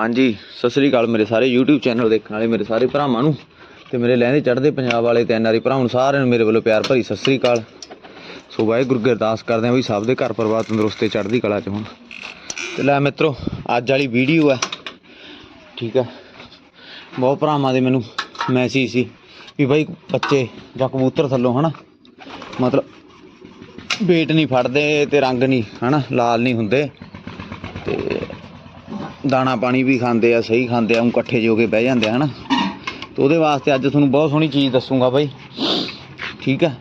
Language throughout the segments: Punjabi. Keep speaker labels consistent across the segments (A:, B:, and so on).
A: ਹਾਂਜੀ, ਸਤਿ ਸ੍ਰੀ ਅਕਾਲ ਮੇਰੇ ਸਾਰੇ YouTube ਚੈਨਲ ਦੇਖਣ ਵਾਲੇ, ਮੇਰੇ ਸਾਰੇ ਭਰਾਵਾਂ ਨੂੰ ਤੇ ਮੇਰੇ ਲਹਿੰਦੇ ਚੜ੍ਹਦੇ ਪੰਜਾਬ ਵਾਲੇ ਤੇ ਐਨਆਰਈ ਭਰਾਵਾਂ ਨੂੰ ਸਾਰਿਆਂ ਨੂੰ ਮੇਰੇ ਵੱਲੋਂ ਪਿਆਰ ਭਰੀ ਸਤਿ ਸ੍ਰੀ ਅਕਾਲ। ਸੋ ਵਾਹਿਗੁਰੂ ਗੁਰਦਾਸ ਕਰਦੇ ਹਾਂ ਵੀ ਸਭ ਦੇ ਘਰ ਪਰਿਵਾਰ ਤੰਦਰੁਸਤ ਚੜ੍ਹਦੀ ਕਲਾ ਚ ਹੋਣ। ਤੇ ਲੈ ਮਿੱਤਰੋ, ਅੱਜ ਵਾਲੀ ਵੀਡੀਓ ਹੈ, ਠੀਕ ਹੈ। ਬਹੁਤ ਭਰਾਵਾਂ ਦੇ ਮੈਨੂੰ ਮੈਸੇਜ ਸੀ ਵੀ ਬਾਈ ਬੱਚੇ ਜਾਂ ਕਬੂਤਰ ਥੱਲੋਂ, ਹਨਾ? ਮਤਲਬ ਵੇਟ ਨਹੀਂ ਫੜਦੇ ਤੇ ਰੰਗ ਨਹੀਂ, ਹਨਾ? ਲਾਲ ਨਹੀਂ ਹੁੰਦੇ। ਦਾਣਾ ਪਾਣੀ ਵੀ ਖਾਂਦੇ ਆ, ਸਹੀ ਖਾਂਦੇ ਆ ਉਹ ਇਕੱਠੇ ਜੋ ਕੇ ਬਹਿ ਜਾਂਦੇ ਆ, ਹਨਾ? ਤੇ ਉਹਦੇ ਵਾਸਤੇ ਅੱਜ ਤੁਹਾਨੂੰ ਬਹੁਤ ਸੋਹਣੀ ਚੀਜ਼ ਦੱਸੂਗਾ ਬਾਈ। ਠੀਕ ਹੈ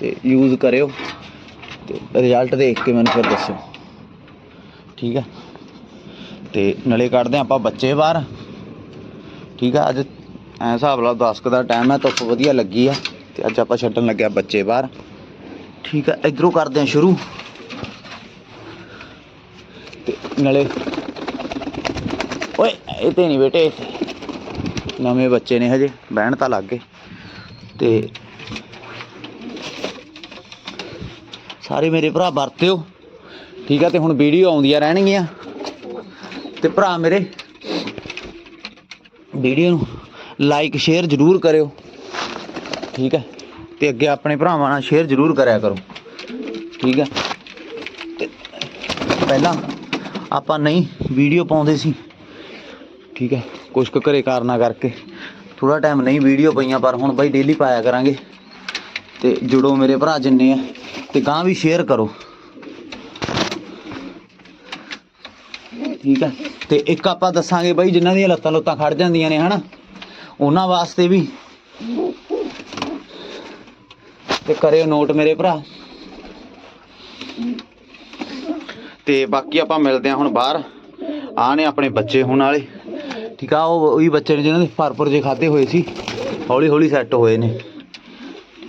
A: ਤੇ ਯੂਜ਼ ਕਰਿਓ। ਤੇ ਰਿਜ਼ਲਟ ਦੇਖ ਕੇ ਮੈਨੂੰ ਫਿਰ ਦੱਸਿਓ। ਠੀਕ ਹੈ ਤੇ ਨਲੇ ਕੱਢਦੇ ਹਾਂ ਆਪਾਂ ਬੱਚੇ ਬਾਹਰ। ਠੀਕ ਆ? ਅੱਜ ਐ ਹਿਸਾਬ ਲਾ 10 ਕੁ ਦਾ ਟਾਈਮ ਹੈ ਧੁੱਪ ਵਧੀਆ ਲੱਗੀ ਆ, ਤੇ ਅੱਜ ਆਪਾਂ ਛੱਡਣ ਲੱਗਿਆ ਬੱਚੇ ਬਾਹਰ। ਠੀਕ ਆ? ਇਧਰੋਂ ਕਰਦੇ ਹਾਂ ਸ਼ੁਰੂ। ਤੇ ਨਾਲੇ ਓਏ, ਇਹ ਤੇ ਨਹੀਂ ਬੇਟੇ। ਨਵੇਂ ਬੱਚੇ ਨੇ ਹਜੇ, ਬਹਿਣ ਤਾਂ ਲੱਗ ਗਏ। ਤੇ ਸਾਰੇ ਮੇਰੇ ਭਰਾ ਵਰਤਿਓ। ਠੀਕ ਆ, ਤੇ ਹੁਣ ਵੀਡੀਓ ਆਉਂਦੀਆਂ ਰਹਿਣਗੀਆਂ। ਤੇ ਭਰਾ ਮੇਰੇ, ਵੀਡੀਓ ਨੂੰ ਲਾਈਕ, ਸ਼ੇਅਰ ਜ਼ਰੂਰ ਕਰਿਓ। ਠੀਕ ਹੈ ਤੇ ਅੱਗੇ ਆਪਣੇ ਭਰਾਵਾਂ ਨਾਲ ਸ਼ੇਅਰ ਜ਼ਰੂਰ ਕਰਿਆ ਕਰੋ। ਠੀਕ ਹੈ ਪਹਿਲਾਂ ਆਪਾਂ ਨਹੀਂ ਵੀਡੀਓ ਪਾਉਂਦੇ ਸੀ। ਠੀਕ ਹੈ, ਕੁਛ ਕੁ ਘਰੇ ਕਾਰਨਾ ਕਰਕੇ। ਥੋੜਾ ਟਾਈਮ ਨਹੀਂ ਵੀਡੀਓ ਪਈਆਂ, ਪਰ ਹੁਣ ਬਾਈ ਡੇਲੀ ਪਾਇਆ ਕਰਾਂਗੇ। ਤੇ ਜੁੜੋ ਮੇਰੇ ਭਰਾ ਜਿੰਨੇ ਆ, ਤੇ ਗਾਂ ਵੀ ਸ਼ੇਅਰ ਕਰੋ। ਠੀਕ ਹੈ, ਤੇ ਇੱਕ ਆਪਾਂ ਦੱਸਾਂਗੇ ਬਾਈ, ਜਿਨ੍ਹਾਂ ਦੀਆਂ ਲੱਤਾਂ ਲੁੱਤਾਂ ਖੜ ਜਾਂਦੀਆਂ ਨੇ, ਹਨਾ? ਉਹਨਾਂ ਵਾਸਤੇ ਵੀ। ਤੇ ਕਰਿਓ ਨੋਟ ਮੇਰੇ ਭਰਾ। ਤੇ ਬਾਕੀ ਆਪਾਂ ਮਿਲਦੇ ਹਾਂ ਹੁਣ ਬਾਹਰ। ਆ ਨੇ ਆਪਣੇ ਬੱਚੇ ਹੁਣ ਵਾਲੇ। ਠੀਕ ਆ, ਉਹ ਉਹੀ ਬੱਚੇ ਨੇ ਜਿਹਨਾਂ ਦੇ ਫਰਪੁਰ ਜੇ ਖਾਦੇ ਹੋਏ ਸੀ। ਹੌਲੀ ਹੌਲੀ ਸੈੱਟ ਹੋਏ ਨੇ।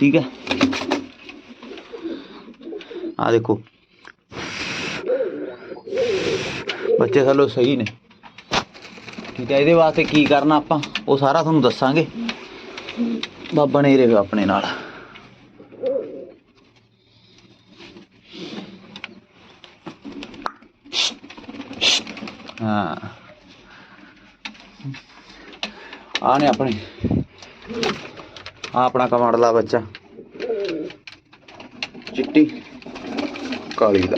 A: ਠੀਕ ਹੈ ਆ ਦੇਖੋ। ਬੱਚੇ ਥੱਲੋਂ ਸਹੀ ਨੇ। ਠੀਕ ਹੈ ਇਹਦੇ ਵਾਸਤੇ ਕੀ ਕਰਨਾ ਆਪਾਂ, ਉਹ ਸਾਰਾ ਤੁਹਾਨੂੰ ਦੱਸਾਂਗੇ। ਬਾਬਾ ਨੇ ਰਹੇ ਆਪਣੇ ਨਾਲ। ਆ ਨੇ ਆਪਣੇ। ਆ ਆਪਣਾ ਕਮਾਂਡਲਾ ਬੱਚਾ। ਚਿੱਟੀ। ਕਾਲੀ ਦਾ।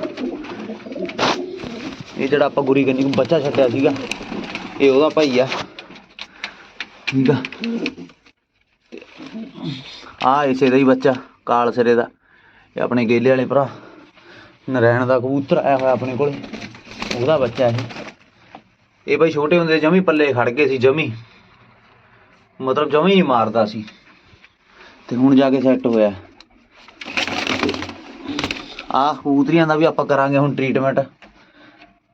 A: ਇਹ ਜਿਹੜਾ ਆਪਾਂ ਗੁਰੀ ਕੰਨੀ ਨੂੰ ਬੱਚਾ ਛੱਡਿਆ ਸੀਗਾ, ਇਹ ਉਹਦਾ ਭਾਈ ਆ। ਠੀਕ ਆ। ਆ ਇਸੇ ਦਾ ਹੀ ਬੱਚਾ, ਕਾਲ ਸਿਰੇ ਦਾ। ਇਹ ਆਪਣੇ ਗੇਲੇ ਵਾਲੇ ਭਰਾ। ਨਰੈਣ ਦਾ ਕਬੂਤਰ ਆਇਆ ਹੋਇਆ ਆਪਣੇ ਕੋਲ। ਉਹਦਾ ਬੱਚਾ ਇਹ। ਇਹ ਬਈ ਛੋਟੇ ਹੁੰਦੇ ਜਮੀ ਪੱਲੇ ਖੜ ਗਏ ਸੀ ਜਮੀ। ਮਤਲਬ ਜਮੀ ਹੀ ਮਾਰਦਾ ਸੀ। ਤੇ ਹੁਣ ਜਾ ਕੇ ਸੈੱਟ ਹੋਇਆ। ਆ ਕਬੂਤਰੀਆਂ ਦਾ ਵੀ ਆਪਾਂ ਕਰਾਂਗੇ ਹੁਣ ਟ੍ਰੀਟਮੈਂਟ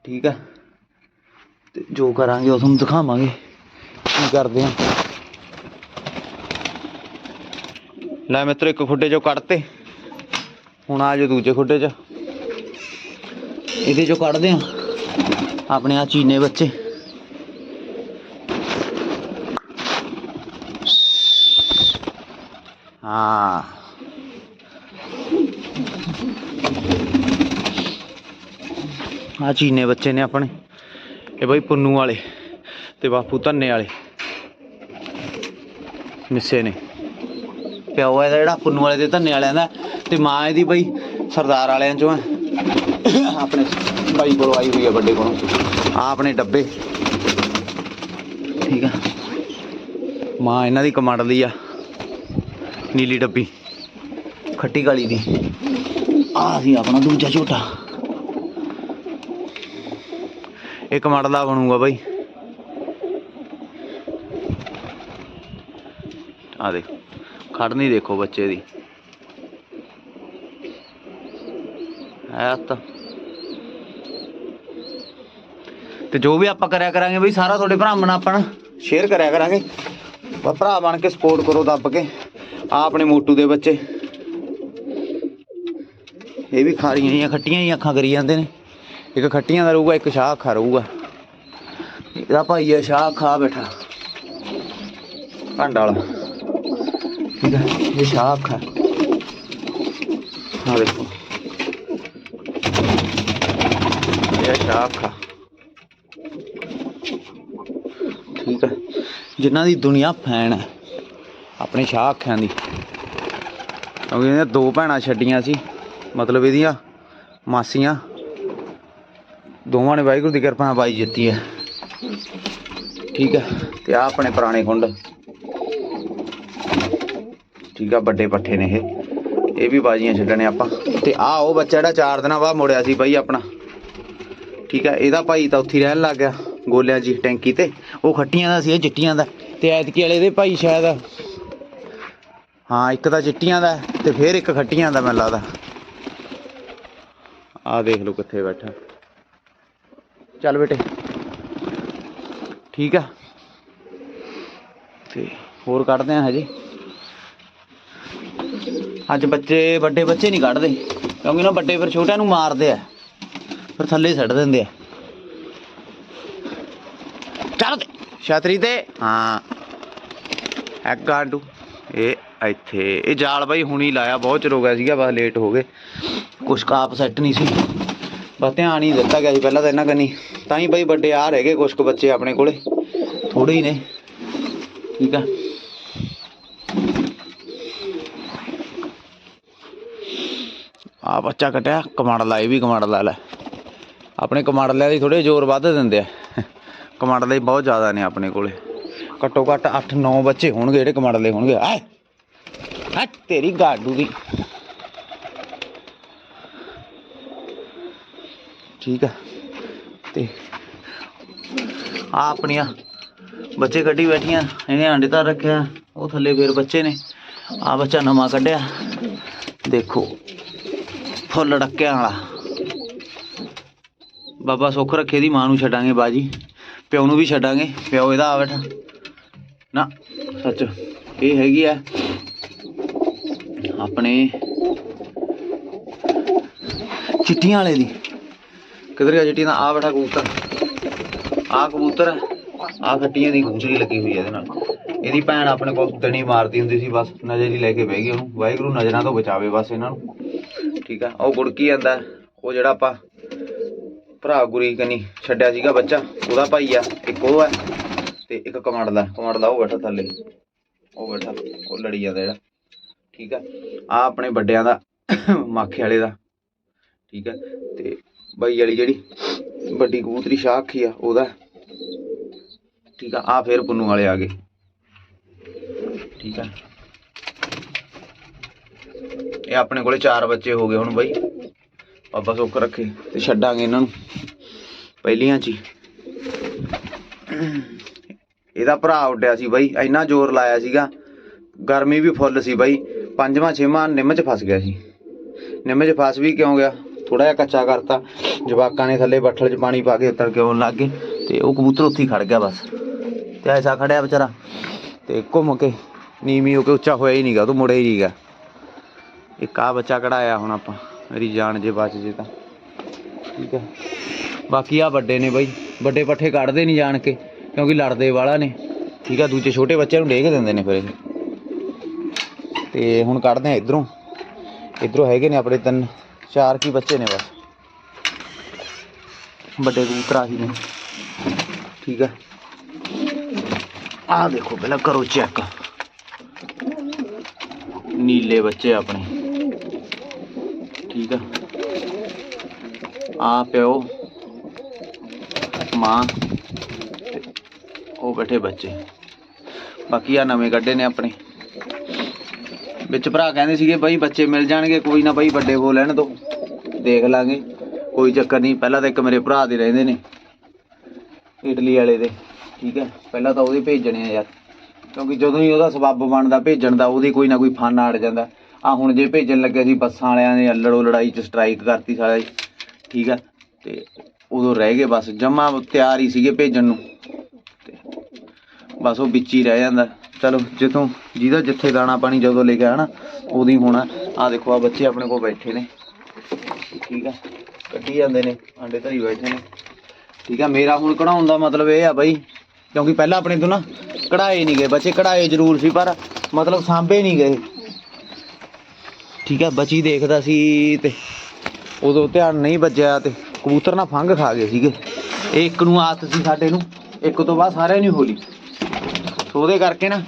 A: ਠੀਕ ਹੈ ਤੇ ਜੋ ਕਰਾਂਗੇ ਉਹ ਤੁਹਾਨੂੰ ਦਿਖਾਵਾਂਗੇ। ਕੀ ਕਰਦੇ ਆ। ਲੈ ਮਿੱਤਰੋ, ਇੱਕ ਖੁੱਡੇ ਚੋਂ ਕੱਢਤੇ। ਹੁਣ ਆ ਜੋ ਦੂਜੇ ਖੁੱਡੇ ਚ। ਇਹਦੇ ਚੋਂ ਕੱਢਦੇ ਆ। ਆਪਣੇ ਆ ਚੀਨੇ ਬੱਚੇ। ਹਾਂ। ਆ ਚੀਨੇ ਬੱਚੇ ਨੇ ਆਪਣੇ। ਇਹ ਬਈ ਪੁੰਨੂ ਵਾਲੇ ਤੇ ਬਾਪੂ ਧੰਨੇ ਵਾਲੇ। ਮਿੱਸੇ ਨੇ। ਪਿਓ ਇਹਦਾ ਜਿਹੜਾ ਪੁੰਨੂ ਵਾਲੇ ਤੇ ਧੰਨੇ ਵਾਲਿਆਂ ਦਾ ਤੇ ਮਾਂ ਇਹਦੀ ਬਈ ਸਰਦਾਰ ਵਾਲਿਆਂ ਚੋਂ ਹੈ। ਆਪਣੇ ਬਾਈ ਕੋਲ ਆਈ ਹੋਈ ਹੈ ਵੱਡੇ ਕੋਲੋਂ। ਆ ਆਪਣੇ ਡੱਬੇ। ਠੀਕ ਆ। ਮਾਂ ਇਹਨਾਂ ਦੀ ਕਮਾਂਡਲੀ ਆ। ਨੀਲੀ ਡੱਬੀ। ਖੱਟੀ ਕਾਲੀ ਦੀ। ਆ ਸੀ ਆਪਣਾ ਦੂਜਾ ਝੋਟਾ। ਇੱਕ ਮੜਦਾ ਬਣੂਗਾ ਬਾਈ। ਆ ਦੇਖ, ਖੜਨੀ ਦੇਖੋ ਬੱਚੇ ਦੀ। ਐ ਤਾਂ ਤੇ ਜੋ ਵੀ ਆਪਾਂ ਕਰਿਆ ਕਰਾਂਗੇ ਬਈ, ਸਾਰਾ ਤੁਹਾਡੇ ਭਰਾਵਾਂ ਨਾਲ ਆਪਾਂ ਸ਼ੇਅਰ ਕਰਿਆ ਕਰਾਂਗੇ। ਭਰਾ ਬਣ ਕੇ ਸਪੋਰਟ ਕਰੋ ਦੱਬ ਕੇ। ਆ ਆਪਣੇ ਮੋਟੂ ਦੇ ਬੱਚੇ। ਇਹ ਵੀ ਖਾਰੀਆਂ ਜੀਆਂ ਖੱਟੀਆਂ ਹੀ ਅੱਖਾਂ ਕਰੀ ਜਾਂਦੇ ਨੇ। ਇੱਕ ਖੱਟੀਆਂ ਦਾ ਰਹੂਗਾ, ਇੱਕ ਸ਼ਾਹ ਅੱਖਾਂ ਰਹੂਗਾ। ਇਹਦਾ ਭਾਈ ਆ ਸ਼ਾਹ ਖਾ ਬੈਠਾ। ਭੰਡ ਵਾਲਾ। ਠੀਕ ਹੈ ਇਹ ਸ਼ਾਹ ਅੱਖਾਂ। ਆ ਦੇਖੋ। ਇਹ ਸ਼ਾਹ ਅੱਖਾਂ। ਠੀਕ ਹੈ ਜਿਨ੍ਹਾਂ ਦੀ ਦੁਨੀਆ ਫੈਨ ਹੈ ਆਪਣੇ ਸ਼ਾਹ ਅੱਖਾਂ ਦੀ। ਕਿਉਂਕਿ ਇਹਦੀਆਂ ਦੋ ਭੈਣਾਂ ਛੱਡੀਆਂ ਸੀ, ਮਤਲਬ ਇਹਦੀਆਂ ਮਾਸੀਆਂ। ਦੋਵਾਂ ਨੇ ਵਾਹਿਗੁਰੂ ਦੀ ਕਿਰਪਾ ਨਾਲ ਬਾਈ ਜਿੱਤੀ ਹੈ। ਠੀਕ ਹੈ, ਤੇ ਆ ਆਪਣੇ ਪੁਰਾਣੇ ਕੁੰਡ ਠੀਕ ਆ, ਵੱਡੇ ਪੱਠੇ ਨੇ ਇਹ। ਇਹ ਵੀ ਬਾਜੀਆਂ ਛੱਡਣੇ ਆਪਾਂ। ਤੇ ਆ ਉਹ ਬੱਚਾ ਜਿਹੜਾ ਚਾਰ ਦਿਨਾਂ ਬਾਅਦ ਮੁੜਿਆ ਸੀ ਬਾਈ ਆਪਣਾ। ਠੀਕ ਆ, ਇਹਦਾ ਭਾਈ ਤਾਂ ਉੱਥੇ ਰਹਿਣ ਲੱਗ ਗਿਆ, ਗੋਲਿਆਂ ਜੀ ਟੈਂਕੀ ਤੇ। ਉਹ ਖੱਟੀਆਂ ਦਾ ਸੀ, ਇਹ ਚਿੱਟੀਆਂ ਦਾ। ਤੇ ਐਤਕੀ ਵਾਲੇ ਦੇ ਭਾਈ ਸ਼ਾਇਦ ਹਾਂ ਇੱਕ ਤਾਂ ਚਿੱਟੀਆਂ ਦਾ ਤੇ ਫਿਰ ਇੱਕ ਖੱਟੀਆਂ ਦਾ ਮੈਨੂੰ ਲੱਗਦਾ। ਆ ਦੇਖ ਲਓ ਕਿੱਥੇ ਬੈਠਾ। ਚੱਲ ਬੇਟੇ। ਠੀਕ ਆ। ਤੇ ਹੋਰ ਕੱਢਦੇ ਆ ਹਜੇ। ਅੱਜ ਬੱਚੇ ਵੱਡੇ ਬੱਚੇ ਨਹੀਂ ਕੱਢਦੇ ਕਿਉਂਕਿ ਨਾ ਵੱਡੇ ਫਿਰ ਛੋਟਿਆਂ ਨੂੰ ਮਾਰਦੇ ਆ। ਫਿਰ ਥੱਲੇ ਛੱਡ ਦਿੰਦੇ ਆ। ਚੱਲ ਛਤਰੀ ਤੇ। ਹਾਂ। ਇੱਕ ਗਾਂਡੂ ਇਹ ਇੱਥੇ। ਇਹ ਜਾਲ ਬਾਈ ਹੁਣੀ ਲਾਇਆ, ਬਹੁਤ ਚਿਰ ਹੋ ਗਿਆ ਸੀਗਾ, ਬਸ ਲੇਟ ਹੋ ਗਏ। ਕੁਛ ਕਾਪ ਸੈੱਟ ਨਹੀਂ ਸੀ। ਬਸ ਧਿਆਨ ਹੀ ਦਿੱਤਾ ਗਿਆ ਸੀ ਪਹਿਲਾਂ ਤਾਂ ਇਹਨਾਂ ਕੰਨੀ। ਤਾਂ ਹੀ ਬਾਈ ਵੱਡੇ ਆ ਰਹਿ ਗਏ ਕੁਛ ਕੁ ਬੱਚੇ ਆਪਣੇ ਕੋਲੇ। ਥੋੜੇ ਹੀ ਨੇ। ਠੀਕ ਆ। ਆ ਬੱਚਾ ਕਟਿਆ, ਕਮਾਂਡ ਲਾਏ ਵੀ, ਕਮਾਂਡ ਲਾ ਲੈ। ਆਪਣੇ ਕਮਾਂਡਲਿਆਂ ਦੀ ਥੋੜੇ ਜ਼ੋਰ ਵੱਧ ਦਿੰਦੇ ਆ। ਕਮਾਂਡਲੇ ਬਹੁਤ ਜ਼ਿਆਦਾ ਨੇ ਆਪਣੇ ਕੋਲੇ। ਘੱਟੋ ਘੱਟ 8-9 ਬੱਚੇ ਹੋਣਗੇ ਜਿਹੜੇ ਕਮਾਂਡਲੇ ਹੋਣਗੇ। ਆਏ! ਹੱਟ ਤੇਰੀ ਗਾਡੂ ਦੀ ਠੀਕ ਆ। ਤੇ ਆ ਆਪਣੀਆਂ ਬੱਚੇ ਕੱਢੀ ਬੈਠੀਆਂ, ਇਹਨੇ ਆਂਡੇ ਤਾਂ ਰੱਖਿਆ ਉਹ ਥੱਲੇ ਫੇਰ ਬੱਚੇ ਨੇ। ਆ ਬੱਚਾ ਨਵਾਂ ਕੱਢਿਆ। ਦੇਖੋ, ਫੁੱਲ ਡੱਕਿਆਂ ਵਾਲਾ। ਬਾਬਾ ਸੁੱਖ ਰੱਖੇ ਦੀ ਮਾਂ ਨੂੰ ਛੱਡਾਂਗੇ ਬਾਜੀ। ਪਿਓ ਨੂੰ ਵੀ ਛੱਡਾਂਗੇ, ਪਿਓ ਇਹਦਾ ਆ ਬੈਠਾ। ਨਾ, ਸੱਚ, ਇਹ ਹੈਗੀ ਆ ਆਪਣੇ ਚਿੱਟੀਆਂ ਵਾਲੇ ਦੀ। ਕਿਧਰ ਗਿਆ ਚਿੱਟੀਆਂ ਦਾ ਆ ਬੈਠਾ ਕਬੂਤਰ। ਆ ਕਬੂਤਰ ਆ ਖੱਟੀਆਂ ਦੀ ਖੂਸਰੀ ਲੱਗੀ ਹੋਈ ਹੈ ਇਹਦੇ ਨਾਲ। ਇਹਦੀ ਭੈਣ ਆਪਣੇ ਕੋਲ ਤਣੀ ਮਾਰਦੀ ਹੁੰਦੀ ਸੀ, ਬਸ ਨਜ਼ਰ ਹੀ ਲੈ ਕੇ ਬਹਿ ਗਈ ਉਹਨੂੰ। ਵਾਹਿਗੁਰੂ ਨਜ਼ਰਾਂ ਤੋਂ ਬਚਾਵੇ ਬਸ ਇਹਨਾਂ ਨੂੰ। ਠੀਕ ਆ ਉਹ ਗੁੜਕੀ ਜਾਂਦਾ ਉਹ ਜਿਹੜਾ ਆਪਾਂ ਭਰਾ ਗੁਰੀ ਕਨੀ ਛੱਡਿਆ ਸੀਗਾ ਬੱਚਾ, ਉਹਦਾ ਭਾਈ ਆ। ਇੱਕ ਉਹ ਹੈ ਤੇ ਇੱਕ ਕਮਾਂਡਲਾ ਕਮਾਂਡਲਾ ਉਹ ਬੈਠਾ ਥੱਲੇ। ਉਹ ਬੈਠਾ। ਉਹ ਲੜੀ ਜਾਂਦਾ ਜਿਹੜਾ। ਠੀਕ ਆ? ਆ ਆਪਣੇ ਵੱਡਿਆਂ ਦਾ, ਮਾਖੇ ਵਾਲੇ ਦਾ, ਠੀਕ ਆ? ਤੇ ਬਾਈ ਵਾਲੀ ਜਿਹੜੀ ਵੱਡੀ ਕਬੂਤਰੀ ਸ਼ਾਹ ਆ, ਉਹਦਾ। ਠੀਕ ਆ? ਆ ਫੇਰ ਪੁੰਨੂ ਵਾਲੇ ਆ ਗਏ। ਠੀਕ ਆ? ਇਹ ਆਪਣੇ ਕੋਲੇ ਚਾਰ ਬੱਚੇ ਹੋ ਗਏ ਹੁਣ ਬਾਈ। ਬਾਬਾ ਸੁੱਖ ਰੱਖੇ ਤੇ ਛੱਡਾਂਗੇ ਇਹਨਾਂ ਨੂੰ, ਪਹਿਲੀਆਂ ਚ ਹੀ। ਇਹਦਾ ਭਰਾ ਉੱਡਿਆ ਸੀ ਬਾਈ, ਇੰਨਾ ਜ਼ੋਰ ਲਾਇਆ ਸੀਗਾ। ਗਰਮੀ ਵੀ ਫੁੱਲ ਸੀ ਬਾਈ। ਪੰਜਵਾਂ, ਛੇਵਾਂ ਨਿੰਮ ਚ ਫਸ ਗਿਆ ਸੀ। ਨਿੰਮ ਚ ਫਸ ਵੀ ਕਿਉਂ ਗਿਆ? ਥੋੜਾ ਜਿਹਾ ਕੱਚਾ ਕਰਤਾ। ਜਵਾਕਾਂ ਨੇ ਥੱਲੇ ਬੱਠਲ 'ਚ ਪਾਣੀ ਪਾ ਕੇ ਉੱਤਰ ਕੇ ਆਉਣ ਲੱਗ ਗਏ ਤੇ ਉਹ ਕਬੂਤਰ ਉੱਥੇ ਹੀ ਖੜ ਗਿਆ ਬਸ। ਤੇ ਐਸਾ ਖੜਿਆ ਵਿਚਾਰਾ। ਤੇ ਘੁੰਮ ਕੇ ਨੀਵੀਂ ਹੋ ਕੇ ਉੱਚਾ ਹੋਇਆ ਹੀ ਨਹੀਂਗਾ ਉਹ ਮੁੜਿਆ ਹੀ ਨਹੀਂਗਾ ਇੱਕ ਆ ਬੱਚਾ ਕਢਾਇਆ ਹੁਣ ਆਪਾਂ, ਮੇਰੀ ਜਾਨ ਜੇ ਬਚ ਜੇ ਤਾਂ। ਠੀਕ ਹੈ। ਬਾਕੀ ਆ ਵੱਡੇ ਨੇ ਬਾਈ, ਵੱਡੇ ਪੱਠੇ ਕੱਢਦੇ ਨਹੀਂ ਜਾਣ ਕੇ, ਕਿਉਂਕਿ ਲੜਦੇ ਵਾਲਾ ਨੇ। ਠੀਕ ਆ ਦੂਜੇ ਛੋਟੇ ਬੱਚਿਆਂ ਨੂੰ ਡੇਗ ਦਿੰਦੇ ਨੇ ਫਿਰ ਇਹ। ਤੇ ਹੁਣ ਕੱਢਦੇ ਆ ਇਧਰੋਂ। ਇਧਰੋਂ ਹੈਗੇ ਨੇ ਆਪਣੇ ਤਿੰਨ, ਚਾਰ ਕੀ ਬੱਚੇ ਨੇ ਬਸ। ਵੱਡੇ ਕਬੂਤਰ ਆਹੀ ਨੇ। ਠੀਕ ਆ। ਆਹ ਦੇਖੋ ਪਹਿਲਾਂ ਕਰੋ ਚੈੱਕ ਨੀਲੇ ਬੱਚੇ ਆਪਣੇ। ਠੀਕ ਆ। ਆ ਪਿਓ, ਮਾਂ ਉਹ ਬੈਠੇ ਬੱਚੇ। ਬਾਕੀ ਆ ਨਵੇਂ ਕੱਢੇ ਨੇ ਆਪਣੇ। ਵਿੱਚ ਭਰਾ ਕਹਿੰਦੇ ਸੀਗੇ, ਬਾਈ ਬੱਚੇ ਮਿਲ ਜਾਣਗੇ, ਕੋਈ ਨਾ ਬਾਈ ਵੱਡੇ ਹੋ ਲੈਣ ਦੋ। ਦੇਖ ਲਾਂਗੇ, ਕੋਈ ਚੱਕਰ ਨਹੀਂ। ਪਹਿਲਾਂ ਤਾਂ ਇੱਕ ਮੇਰੇ ਭਰਾ ਦੇ ਰਹਿੰਦੇ ਨੇ, ਇਟਲੀ ਵਾਲੇ ਦੇ, ਠੀਕ ਹੈ। ਪਹਿਲਾਂ ਤਾਂ ਉਹਦੇ ਭੇਜਣੇ ਆ ਯਾਰ। ਕਿਉਂਕਿ ਜਦੋਂ ਹੀ ਉਹਦਾ ਸਬੱਬ ਬਣਦਾ, ਭੇਜਣ ਦਾ, ਉਹਦੀ ਕੋਈ ਨਾ ਕੋਈ ਫਨ ਅੜ ਜਾਂਦਾ। ਆ ਹੁਣ ਜੇ ਭੇਜਣ ਲੱਗੇ ਸੀ, ਬੱਸਾਂ ਵਾਲਿਆਂ ਨੇ ਲੜੋ ਲੜਾਈ ਚ ਸਟ੍ਰਾਈਕ ਕਰਤੀ ਸਾਲਾ ਠੀਕ ਹੈ। ਤੇ ਉਦੋਂ ਰਹਿ ਗਏ ਬਸ, ਜਮਾ ਤਿਆਰ ਹੀ ਸੀਗੇ ਭੇਜਣ ਨੂੰ। ਬਸ ਉਹ ਵਿੱਚ ਹੀ ਰਹਿ ਜਾਂਦਾ। ਚਲੋ ਜਿੱਥੋਂ ਜਿਹਦਾ ਜਿੱਥੇ ਦਾਣਾ ਪਾਣੀ ਜਦੋਂ ਲੈ ਕੇ ਆਣਾ ਉਹਦੀ ਹੋਣਾ ਆ। ਦੇਖੋ ਆ ਬੱਚੇ ਆਪਣੇ ਕੋਲ ਬੈਠੇ ਨੇ। ਠੀਕ ਆ? ਕੱਢੀ ਜਾਂਦੇ ਨੇ, ਆਂਡੇ ਧਰੀ ਬੈਠੇ ਨੇ। ਠੀਕ ਆ? ਮੇਰਾ ਹੁਣ ਕਢਾਉਣ ਦਾ ਮਤਲਬ ਇਹ ਆ ਬਾਈ, ਕਿਉਂਕਿ ਪਹਿਲਾਂ ਆਪਣੇ ਤੋਂ ਨਾ ਕਢਾਏ ਨਹੀਂ ਗਏ। ਬੱਚੇ ਕਢਾਏ ਜ਼ਰੂਰ ਸੀ, ਪਰ ਮਤਲਬ ਸਾਂਭੇ ਨਹੀਂ ਗਏ। ਠੀਕ ਆ? ਬੱਚੀ ਦੇਖਦਾ ਸੀ ਤੇ ਉਦੋਂ ਧਿਆਨ ਨਹੀਂ ਵੱਜਿਆ ਤੇ ਕਬੂਤਰ ਨਾ ਫੰਗ ਖਾ ਗਏ ਸੀਗੇ। ਇਹ ਇੱਕ ਨੂੰ ਆਦਤ ਸੀ ਸਾਡੇ ਨੂੰ, ਇੱਕ ਤੋਂ ਬਾਅਦ ਸਾਰਿਆਂ ਨੂੰ ਹੀ ਹੋਲੀ। ਉਹਦੇ ਕਰਕੇ ਨਾ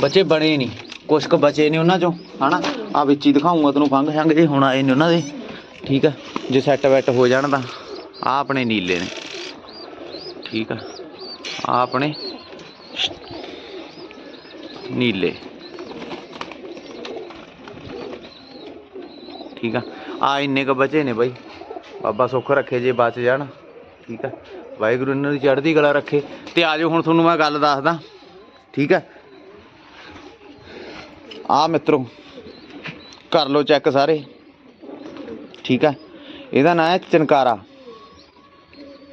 A: ਬੱਚੇ ਬਣੇ ਨਹੀਂ। ਕੁਛ ਕੁ ਬਚੇ ਨੇ ਉਹਨਾਂ ਚੋਂ, ਹਨਾ? ਆ ਵਿੱਚ ਹੀ ਦਿਖਾਉਂਗਾ ਤੈਨੂੰ ਫੰਗ ਸ਼ੰਗ ਜੇ ਹੁਣ ਆਏ ਨੇ ਉਹਨਾਂ ਦੇ। ਠੀਕ ਆ? ਜੇ ਸੈੱਟ ਵੈਟ ਹੋ ਜਾਣ ਤਾਂ ਆ ਆਪਣੇ ਨੀਲੇ ਨੇ। ਠੀਕ ਆ? ਆ ਆਪਣੇ ਨੀਲੇ। ਠੀਕ ਆ? ਆ ਇੰਨੇ ਕ ਬਚੇ ਨੇ ਬਾਈ। ਬਾਬਾ ਸੁੱਖ ਰੱਖੇ ਜੇ ਬਚ ਜਾਣ। ਠੀਕ ਆ? ਵਾਹਿਗੁਰੂ ਇਹਨਾਂ ਦੀ ਚੜ੍ਹਦੀ ਕਲਾ ਰੱਖੇ। ਤੇ ਆਜੋ ਹੁਣ ਤੁਹਾਨੂੰ ਮੈਂ ਗੱਲ ਦੱਸਦਾ। ਠੀਕ ਹੈ? ਆ ਮਿੱਤਰੋ, ਕਰ ਲਓ ਚੈੱਕ ਸਾਰੇ। ਠੀਕ ਹੈ? ਇਹਦਾ ਨਾਂ ਹੈ ਚਨਕਾਰਾ।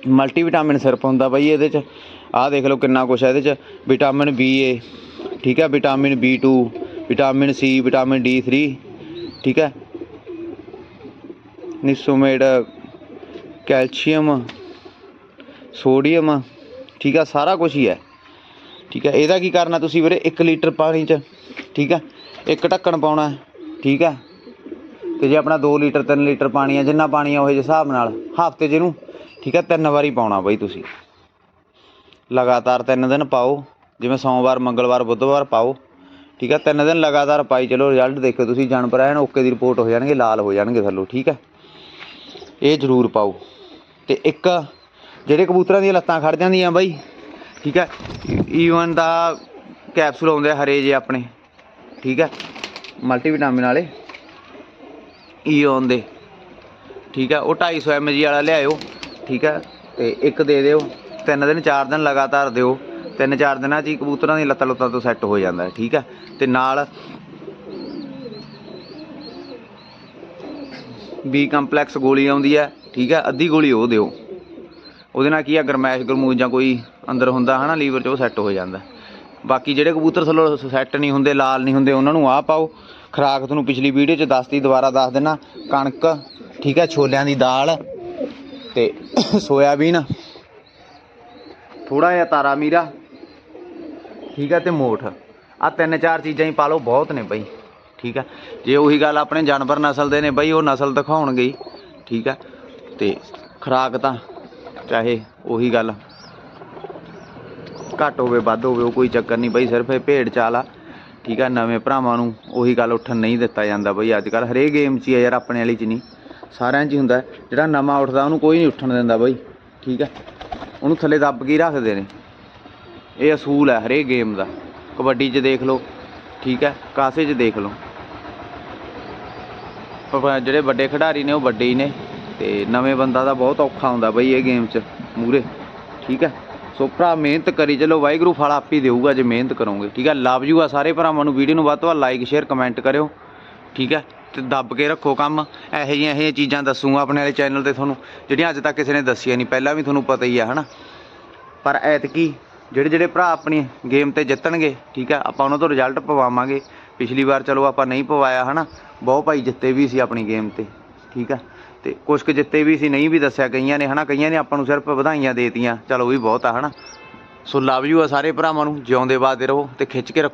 A: ਮਲਟੀ ਵਿਟਾਮਿਨ ਸਿਰਪ ਹੁੰਦਾ ਬਈ ਇਹਦੇ ਚ। ਆਹ ਦੇਖ ਲਓ ਕਿੰਨਾ ਕੁਛ ਹੈ ਇਹਦੇ ਚ। ਵਿਟਾਮਿਨ ਬੀ ਏ ਠੀਕ ਹੈ? Vitamin B2 vitamin C vitamin D3 ਠੀਕ ਹੈ? ਨਿਸੋਮੇਡ ਕੈਲਸ਼ੀਅਮ ਸੋਡੀਅਮ ਠੀਕ ਆ, ਸਾਰਾ ਕੁਝ ਹੀ ਹੈ। ਠੀਕ ਹੈ ਇਹਦਾ ਕੀ ਕਰਨਾ ਤੁਸੀਂ ਵੀਰੇ? 1 ਲੀਟਰ ਪਾਣੀ ਚ, ਠੀਕ ਹੈ ਇੱਕ ਢੱਕਣ ਪਾਉਣਾ, ਠੀਕ ਹੈ ਤੇ ਜੇ ਆਪਣਾ 2 ਲੀਟਰ 3 ਲੀਟਰ ਪਾਣੀ ਆ, ਜਿੰਨਾ ਪਾਣੀ ਆ, ਉਹ ਜਿਹੇ ਹਿਸਾਬ ਨਾਲ, ਹਫ਼ਤੇ ਜਿਹਨੂੰ ਠੀਕ ਹੈ ਤਿੰਨ ਵਾਰੀ ਪਾਉਣਾ ਬਈ ਤੁਸੀਂ। ਲਗਾਤਾਰ ਤਿੰਨ ਦਿਨ ਪਾਓ, ਜਿਵੇਂ ਸੋਮਵਾਰ, ਮੰਗਲਵਾਰ, ਬੁੱਧਵਾਰ ਪਾਓ, ਠੀਕ ਹੈ ਤਿੰਨ ਦਿਨ ਲਗਾਤਾਰ ਪਾਈ ਚਲੋ ਰਿਜ਼ਲਟ ਦੇਖੋ ਤੁਸੀਂ ਜਾਨਵਰ ਐਨ ਓਕੇ ਦੀ ਰਿਪੋਰਟ ਹੋ ਜਾਣਗੇ, ਲਾਲ ਹੋ ਜਾਣਗੇ ਥੱਲੋਂ, ਠੀਕ ਹੈ ਇਹ ਜ਼ਰੂਰ ਪਾਓ। ਤੇ ਇੱਕ ਜਿਹੜੇ ਕਬੂਤਰਾਂ ਦੀਆਂ ਲੱਤਾਂ ਖੜ ਜਾਂਦੀਆਂ ਬਾਈ, ਠੀਕ ਹੈ? ਈਵਨ ਦਾ ਕੈਪਸੂਲ ਆਉਂਦੇ ਆ ਹਰੇ ਜੇ ਆਪਣੇ, ਠੀਕ ਹੈ? ਮਲਟੀਵਿਟਾਮਿਨ ਵਾਲੇ e ਈਓਨ ਦੇ ਠੀਕ ਹੈ? ਉਹ 250 mg ਵਾਲਾ ਲਿਆਇਓ, ਠੀਕ ਹੈ? ਤੇ ਇੱਕ ਦੇ ਦਿਓ, ਤਿੰਨ ਦਿਨ, ਚਾਰ ਦਿਨ ਲਗਾਤਾਰ ਦਿਓ, ਤਿੰਨ ਚਾਰ ਦਿਨਾਂ 'ਚ ਹੀ ਕਬੂਤਰਾਂ ਦੀ ਲੱਤਾਂ ਲੁੱਤਾਂ ਤੋਂ ਸੈੱਟ ਹੋ ਜਾਂਦਾ ਠੀਕ ਹੈ? ਤੇ ਨਾਲ ਬੀ ਕੰਪਲੈਕਸ ਗੋਲੀ ਆਉਂਦੀ ਹੈ, ਠੀਕ ਹੈ? ਅੱਧੀ ਗੋਲੀ ਉਹ ਦਿਓ। ਉਹਦੇ ਨਾਲ ਕੀ ਆ, ਗਰਮੈਸ਼, ਗਰਮੂਜ ਜਾਂ ਕੋਈ ਅੰਦਰ ਹੁੰਦਾ ਹਨਾ, ਲੀਵਰ 'ਚ ਉਹ ਸੈੱਟ ਹੋ ਜਾਂਦਾ। ਬਾਕੀ ਜਿਹੜੇ ਕਬੂਤਰ ਥੱਲੋਂ ਸੈੱਟ ਨਹੀਂ ਹੁੰਦੇ, ਲਾਲ ਨਹੀਂ ਹੁੰਦੇ, ਉਹਨਾਂ ਨੂੰ ਆਹ ਪਾਓ। ਖਰਾਕ ਤੁਹਾਨੂੰ ਪਿਛਲੀ ਵੀਡੀਓ 'ਚ ਦੱਸਤੀ, ਦੁਬਾਰਾ ਦੱਸ ਦੇਣਾ ਕਣਕ, ਠੀਕ ਹੈ ਛੋਲਿਆਂ ਦੀ ਦਾਲ ਤੇ ਸੋਇਆਬੀਨ। ਥੋੜਾ ਜਿਹਾ ਤਾਰਾ ਮੀਰਾ, ਠੀਕ ਹੈ ਤੇ ਮੋਠ। ਆ ਤਿੰਨ ਚਾਰ ਚੀਜ਼ਾਂ ਹੀ ਪਾ ਲਓ, ਬਹੁਤ ਨੇ ਬਈ, ਠੀਕ ਹੈ ਜੇ ਉਹੀ ਗੱਲ ਆਪਣੇ ਜਾਨਵਰ ਨਸਲ ਦੇ ਨੇ ਬਈ, ਉਹ ਨਸਲ ਦਿਖਾਉਣਗੇ ਹੀ, ਠੀਕ ਹੈ ਤੇ ਖਰਾਕ ਤਾਂ ਚਾਹੇ ਉਹੀ ਗੱਲ। ਘੱਟ ਹੋਵੇ, ਵੱਧ ਹੋਵੇ, ਉਹ ਕੋਈ ਚੱਕਰ ਨਹੀਂ ਬਈ, ਸਿਰਫ ਇਹ ਭੇਡ ਚਾਲ ਆ। ਠੀਕ ਆ, ਨਵੇਂ ਭਰਾਵਾਂ ਨੂੰ ਉਹੀ ਗੱਲ ਉੱਠਣ ਨਹੀਂ ਦਿੱਤਾ ਜਾਂਦਾ ਬਈ ਅੱਜ ਕੱਲ ਹਰੇਕ ਗੇਮ 'ਚ ਹੀ ਆ ਯਾਰ, ਆਪਣੇ ਵਾਲੀ 'ਚ ਨਹੀਂ। ਸਾਰਿਆਂ 'ਚ ਹੀ ਹੁੰਦਾ, ਜਿਹੜਾ ਨਵਾਂ ਉੱਠਦਾ, ਉਹਨੂੰ ਕੋਈ ਨਹੀਂ ਉੱਠਣ ਦਿੰਦਾ ਬਈ। ਠੀਕ ਹੈ ਉਹਨੂੰ ਥੱਲੇ ਦੱਬ ਕੇ ਰੱਖਦੇ ਨੇ। ਇਹ ਅਸੂਲ ਹੈ ਹਰੇਕ ਗੇਮ ਦਾ। ਕਬੱਡੀ 'ਚ ਦੇਖ ਲਓ, ਠੀਕ ਹੈ ਕਾਸੇ 'ਚ ਦੇਖ ਲਓ। ਜਿਹੜੇ ਵੱਡੇ ਖਿਡਾਰੀ ਨੇ, ਉਹ ਵੱਡੇ ਹੀ ਨੇ। ਤੇ ਨਵੇਂ ਬੰਦਾ ਦਾ ਬਹੁਤ ਔਖਾ ਹੁੰਦਾ ਬਈ ਇਹ ਗੇਮ 'ਚ ਮੂਰੇ ਠੀਕ ਹੈ? ਸੋ ਭਰਾ, ਮਿਹਨਤ ਕਰੀ ਚਲੋ, ਵਾਹਿਗੁਰੂ ਫਲ ਆਪ ਹੀ ਦੇਊਗਾ ਜੇ ਮਿਹਨਤ ਕਰੋਗੇ। ਠੀਕ ਹੈ? ਲਵ ਯੂ ਆ ਸਾਰੇ ਭਰਾਵਾਂ ਨੂੰ। ਵੀਡੀਓ ਨੂੰ ਵੱਧ ਤੋਂ ਵੱਧ ਲਾਈਕ ਸ਼ੇਅਰ ਕਮੈਂਟ ਕਰਿਓ। ਠੀਕ ਹੈ? ਤੇ ਦੱਬ ਕੇ ਰੱਖੋ ਕੰਮ। ਇਹੋ ਜਿਹੀਆਂ ਇਹੋ ਜਿਹੀਆਂ ਚੀਜ਼ਾਂ ਦੱਸੂਗਾ ਆਪਣੇ ਵਾਲੇ ਚੈਨਲ ਤੇ ਤੁਹਾਨੂੰ, ਜਿਹੜੀਆਂ ਅੱਜ ਤੱਕ ਕਿਸੇ ਨੇ ਦੱਸੀਆਂ ਨਹੀਂ। ਪਹਿਲਾਂ ਵੀ ਤੁਹਾਨੂੰ ਪਤਾ ਹੀ ਆ, ਹਨਾ? ਪਰ ਐਤਕੀ ਜਿਹੜੇ ਜਿਹੜੇ ਭਰਾ ਆਪਣੀ ਗੇਮ ਤੇ ਜਿੱਤਣਗੇ, ਠੀਕ ਹੈ? ਆਪਾਂ ਉਹਨਾਂ ਤੋਂ ਰਿਜ਼ਲਟ ਪਵਾਵਾਂਗੇ। ਪਿਛਲੀ ਵਾਰ ਚਲੋ ਆਪਾਂ ਨਹੀਂ ਪਵਾਇਆ, ਹਨਾ? ਬਹੁਤ ਭਾਈ ਜਿੱਤੇ ਵੀ ਸੀ ਆਪਣੀ ਗੇਮ ਤੇ। ਠੀਕ ਹੈ? ਤੇ ਕੁਝ ਕੁ ਜਿੱਤੇ ਵੀ ਸੀ, ਨਹੀਂ ਵੀ ਦੱਸਿਆ, ਕਈਆਂ ਨੇ ਹਨਾ, ਕਈਆਂ ਨੇ ਆਪਾਂ ਨੂੰ ਸਿਰਫ ਵਧਾਈਆਂ ਦੇਤੀਆਂ। ਚਲੋ ਉਹ ਵੀ ਬਹੁਤ ਆ, ਹਨਾ। ਸੋ ਲਵ ਯੂ ਆ ਸਾਰੇ ਭਰਾਵਾਂ ਨੂੰ, ਜਿਉਂਦੇ ਵਾਦੇ ਰਹੋ ਤੇ ਖਿੱਚ ਕੇ ਰੱਖੋ।